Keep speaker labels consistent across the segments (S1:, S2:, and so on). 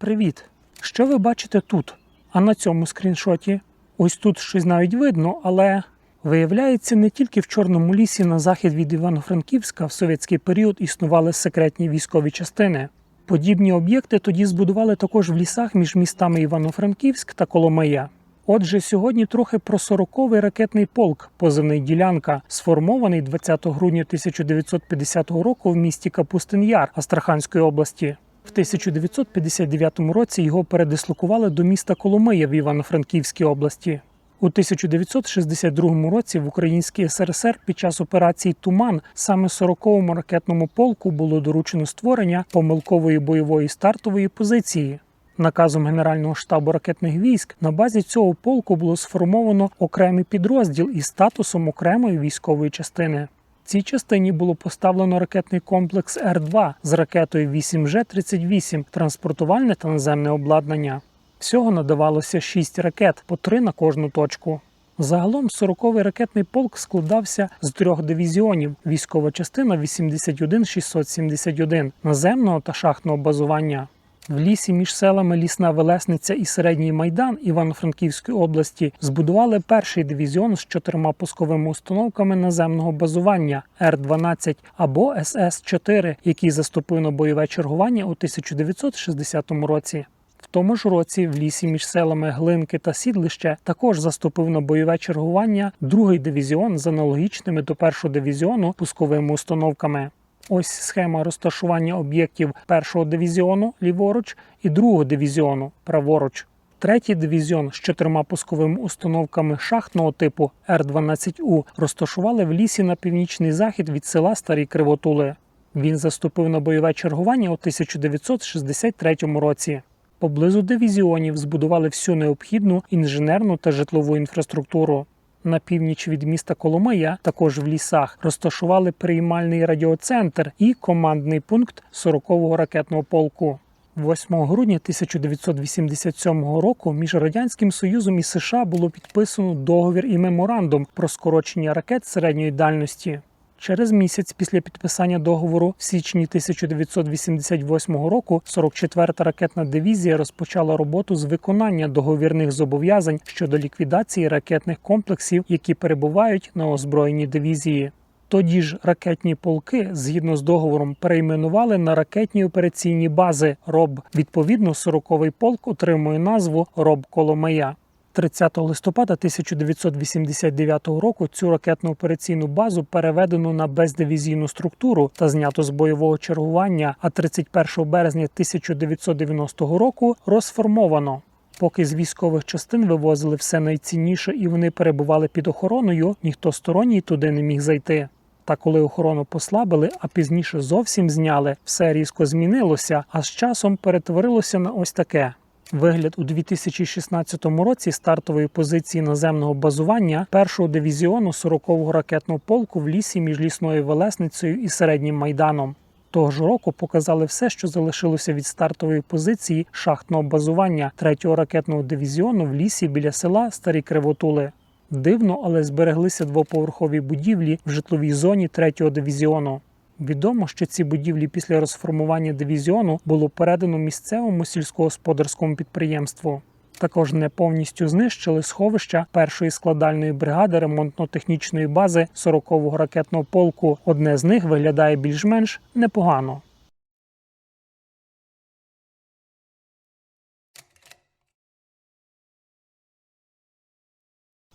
S1: Привіт! Що ви бачите тут? А на цьому скріншоті? Ось тут щось навіть видно, але виявляється, не тільки в Чорному лісі на захід від Івано-Франківська в совєтський період існували секретні військові частини. Подібні об'єкти тоді збудували також в лісах між містами Івано-Франківськ та Коломия. Отже, сьогодні трохи про 40-й ракетний полк, позивний ділянка, сформований 20 грудня 1950 року в місті Капустин Яр Астраханської області. В 1959 році його передислокували до міста Коломия в Івано-Франківській області. У 1962 році в Українській СРСР під час операції Туман саме 40-му ракетному полку було доручено створення помилкової бойової стартової позиції. Наказом Генерального штабу ракетних військ на базі цього полку було сформовано окремий підрозділ із статусом окремої військової частини. Цій частині було поставлено ракетний комплекс Р-2 з ракетою 8Ж-38, транспортувальне та наземне обладнання. Всього надавалося 6 ракет по 3 на кожну точку. Загалом 40-й ракетний полк складався з трьох дивізіонів: військова частина 81671 наземного та шахтного базування. В лісі між селами Лісна Велесниця і Середній Майдан Івано-Франківської області збудували перший дивізіон з чотирма пусковими установками наземного базування Р-12 або СС-4, який заступив на бойове чергування у 1960 році. В тому ж році в лісі між селами Глинки та Сідлище також заступив на бойове чергування другий дивізіон з аналогічними до першого дивізіону пусковими установками. Ось схема розташування об'єктів першого дивізіону ліворуч і другого дивізіону праворуч. Третій дивізіон з чотирма пусковими установками шахтного типу Р-12У розташували в лісі на північний захід від села Старі Кривотули. Він заступив на бойове чергування у 1963 році. Поблизу дивізіонів збудували всю необхідну інженерну та житлову інфраструктуру. На північ від міста Коломия, також в лісах, розташували приймальний радіоцентр і командний пункт 40-го ракетного полку. 8 грудня 1987 року між радянським союзом і США було підписано договір і меморандум про скорочення ракет середньої дальності. Через місяць після підписання договору в січні 1988 року 44-та ракетна дивізія розпочала роботу з виконання договірних зобов'язань щодо ліквідації ракетних комплексів, які перебувають на озброєній дивізії. Тоді ж ракетні полки, згідно з договором, перейменували на ракетні операційні бази РОБ. Відповідно, 40-й полк отримує назву РОБ Коломия. 30 листопада 1989 року цю ракетну операційну базу переведено на бездивізійну структуру та знято з бойового чергування. А 31 березня 1990 року розформовано. Поки з військових частин вивозили все найцінніше і вони перебували під охороною, ніхто сторонній туди не міг зайти. Та коли охорону послабили, а пізніше зовсім зняли, все різко змінилося, а з часом перетворилося на ось таке. Вигляд у 2016 році стартової позиції наземного базування першого дивізіону 40-го ракетного полку в лісі між лісною Велесницею і середнім майданом. Того ж року показали все, що залишилося від стартової позиції шахтного базування 3-го ракетного дивізіону в лісі біля села Старі Кривотули. Дивно, але збереглися двоповерхові будівлі в житловій зоні 3-го дивізіону. Відомо, що ці будівлі після розформування дивізіону було передано місцевому сільськогосподарському підприємству. Також не повністю знищили сховища першої складальної бригади ремонтно-технічної бази 40-го ракетного полку. Одне з них виглядає більш-менш непогано.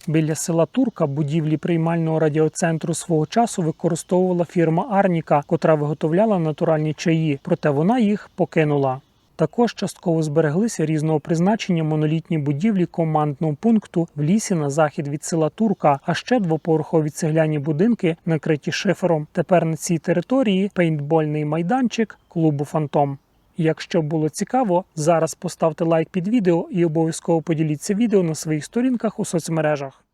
S1: Біля села Турка будівлі приймального радіоцентру свого часу використовувала фірма Арніка, котра виготовляла натуральні чаї, проте вона їх покинула. Також частково збереглися різного призначення монолітні будівлі командного пункту в лісі на захід від села Турка, а ще двоповерхові цегляні будинки, накриті шифером. Тепер на цій території пейнтбольний майданчик клубу Фантом. Якщо було цікаво, зараз поставте лайк під відео і обов'язково поділіться відео на своїх сторінках у соцмережах.